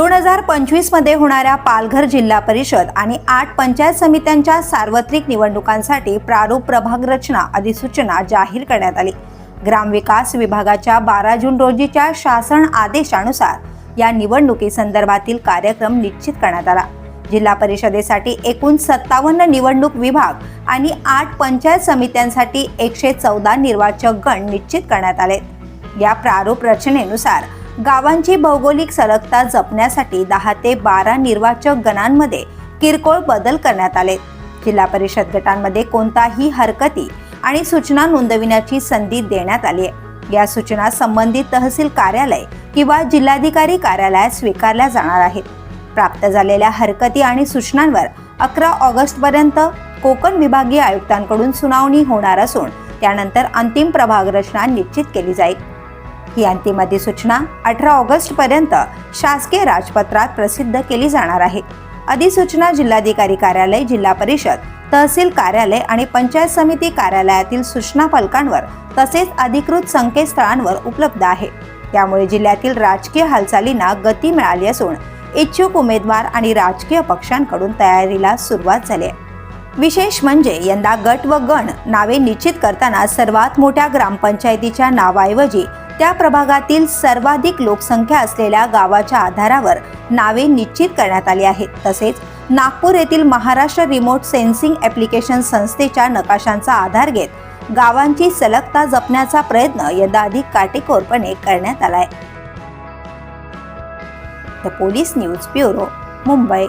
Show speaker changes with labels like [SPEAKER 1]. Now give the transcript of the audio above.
[SPEAKER 1] दोन हजार पंचवीसमध्ये होणाऱ्या पालघर जिल्हा परिषद आणि आठ पंचायत समित्यांच्या सार्वत्रिक निवडणुकांसाठी प्रारूप प्रभाग रचना अधिसूचना जाहीर करण्यात आली. ग्रामविकास विभागाच्या बारा जून रोजीच्या शासन आदेशानुसार या निवडणुकीसंदर्भातील कार्यक्रम निश्चित करण्यात आला. जिल्हा परिषदेसाठी एकूण सत्तावन्न निवडणूक विभाग आणि आठ पंचायत समित्यांसाठी एकशे चौदा निर्वाचक गण निश्चित करण्यात आले या प्रारूप रचनेनुसार गावांची भौगोलिक सलगता जपण्यासाठी दहा ते बारा निर्वाचक गणांमध्ये किरकोळ बदल करण्यात आले. जिल्हा परिषद गटांमध्ये कोणताही हरकती आणि सूचना नोंदविण्याची संधी देण्यात आली आहे. या सूचना संबंधित तहसील कार्यालय किंवा जिल्हाधिकारी कार्यालयात स्वीकारल्या जाणार आहेत. प्राप्त झालेल्या हरकती आणि सूचनांवर अकरा ऑगस्टपर्यंत कोकण विभागीय आयुक्तांकडून सुनावणी होणार असून त्यानंतर अंतिम प्रभाग रचना निश्चित केली जाईल. ही अंतिम अधिसूचना अठरा ऑगस्ट पर्यंत शासकीय राजपत्रात प्रसिद्ध केली जाणार आहे. अधिसूचना जिल्हाधिकारी कार्यालय जिल्हा परिषद तहसील कार्यालय आणि पंचायत समिती कार्यालयातील सूचना फलकांवर तसेच अधिकृत संकेतस्थळांवर उपलब्ध आहे. त्यामुळे जिल्ह्यातील राजकीय हालचालींना गती मिळाली असून इच्छुक उमेदवार आणि राजकीय पक्षांकडून तयारीला सुरुवात झाली आहे. विशेष म्हणजे यंदा गट व गण नावे निश्चित करताना सर्वात मोठ्या ग्रामपंचायतीच्या नावाऐवजी त्या प्रभागातील सर्वाधिक लोकसंख्या असलेल्या गावाच्या आधारावर नावे निश्चित करण्यात आली आहेत. तसेच नागपूर येथील महाराष्ट्र रिमोट सेन्सिंग ॲप्लिकेशन संस्थेच्या नकाशांचा आधार घेत गावांची सलगता जपण्याचा प्रयत्न यंदा अधिक काटेकोरपणे करण्यात आलाय the police news bureau Mumbai.